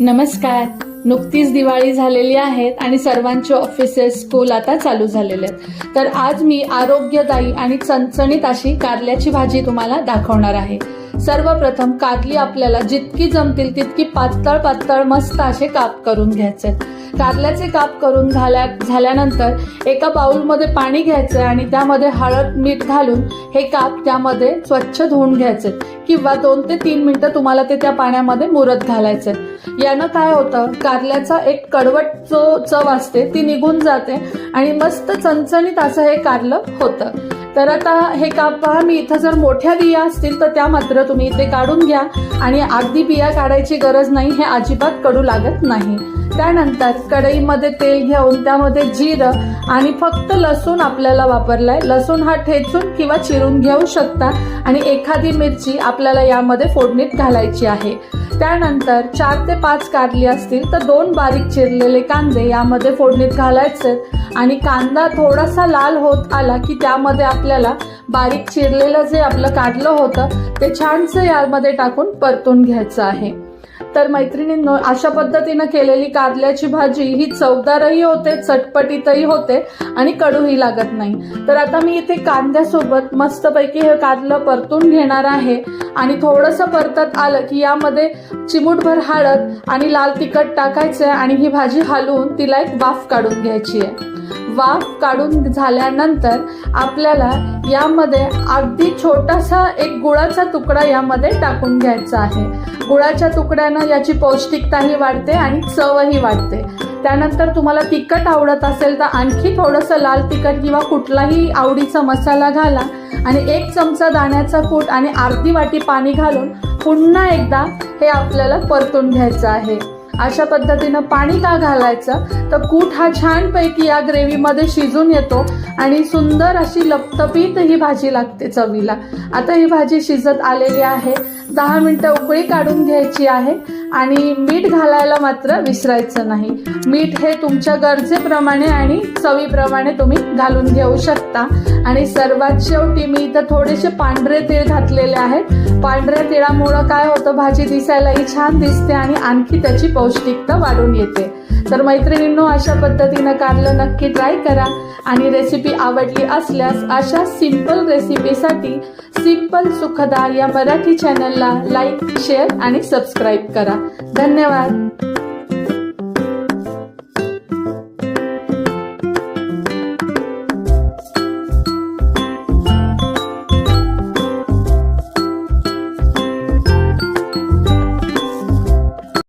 नमस्कार. नुकतीच दिवाळी झालेली आहेत आणि सर्वांचे ऑफिसेस स्कूल आता चालू झालेले आहेत. तर आज मी आरोग्यदायी आणि चणचणीत अशी कारल्याची भाजी तुम्हाला दाखवणार आहे. सर्वप्रथम कारली आपल्याला जितकी जमतील तितकी पातळ पातळ मस्त असे काप करून घ्यायचे. कारल्याचे काप करून झाल्या झाल्यानंतर एका बाऊलमध्ये पाणी घ्यायचं आणि त्यामध्ये हळद मीठ घालून हे काप त्यामध्ये स्वच्छ धुवून घ्यायचे. किंवा दोन ते तीन मिनटं तुम्हाला ते त्या पाण्यामध्ये मुरत घालायचे. यानं काय होतं? कारल्याचा एक कडवट जो चव असते ती निघून जाते आणि मस्त चणचणीत असं हे कारलं होतं. तर आता हे काप पहा मी इथं जर मोठ्या बिया असतील तर त्या मात्र तुम्ही इथे काढून घ्या. आणि अगदी बिया काढायची गरज नाही हे अजिबात कडू लागत नाही. त्यानंतर कढईमध्ये तेल घेऊन त्यामध्ये जिरं आणि फक्त लसूण आपल्याला वापरलाय. लसूण हा ठेचून किंवा चिरून घेऊ शकता. आणि एखादी मिरची आपल्याला यामध्ये फोडणीत घालायची आहे. त्यानंतर चार ते पाच कारली असतील तर दोन बारीक चिरलेले कांदे यामध्ये फोडणीत घालायचे. आणि कांदा थोडासा लाल होत आला की त्यामध्ये आपल्याला बारीक चिरलेलं जे आपलं काढलं होतं ते छानसं यामध्ये टाकून परतून घ्यायचं आहे. तर मैत्रिणींनो अशा पद्धतीनं केलेली कारल्याची भाजी ही चवदारही होते चटपटीतही होते आणि कडूही लागत नाही. तर आता मी इथे कांद्यासोबत मस्तपैकी हे कारलं परतून घेणार आहे. आणि थोडंसं परतत आलं की यामध्ये चिमूटभर हळद आणि लाल तिखट टाकायचं आहे आणि ही भाजी हलवून तिला एक वाफ काढून घ्यायची आहे. वाफ काढून झाल्यानंतर आपल्याला यामध्ये अगदी छोटासा एक गुळाचा तुकडा यामध्ये टाकून घ्यायचा आहे. गुळाच्या तुकड्यानं याची पौष्टिकताही वाढते आणि चवही वाढते. त्यानंतर तुम्हाला तिखट आवडत असेल तर आणखी थोडंसं लाल तिखट किंवा कुठलाही आवडीचा मसाला घाला आणि एक चमचा दाण्याचा कूट आणि अर्धी वाटी पाणी घालून पुन्हा एकदा हे आपल्याला परतून घ्यायचं आहे. अशा पद्धतीनं पाणी का घालायचं? तर कूट हा छानपैकी या ग्रेव्हीमध्ये शिजून येतो आणि सुंदर अशी लपतपीत ही भाजी लागते चवीला. आता ही भाजी शिजत आलेली आहे. दहा मिनटं उकळी काढून घ्यायची आहे आणि मीठ घालायला मात्र विसरायचं नाही. मीठ हे तुमच्या गरजेप्रमाणे आणि चवीप्रमाणे तुम्ही घालून घेऊ शकता. आणि सर्वात शेवटी मी इथं थोडेसे पांढरे तीळ घातलेले आहेत. पांढऱ्या तिळामुळं काय होतं? भाजी दिसायलाही छान दिसते आणि आणखी त्याची पौष्टिकता वाढून येते. तर मैत्रिणींनो अशा पद्धतीनं कारलं नक्की ट्राय करा आणि रेसिपी आवडली असल्यास अशा सिंपल रेसिपीसाठी सिंपल सुखदा या मराठी चॅनलला लाईक शेअर आणि सबस्क्राईब करा. धन्यवाद.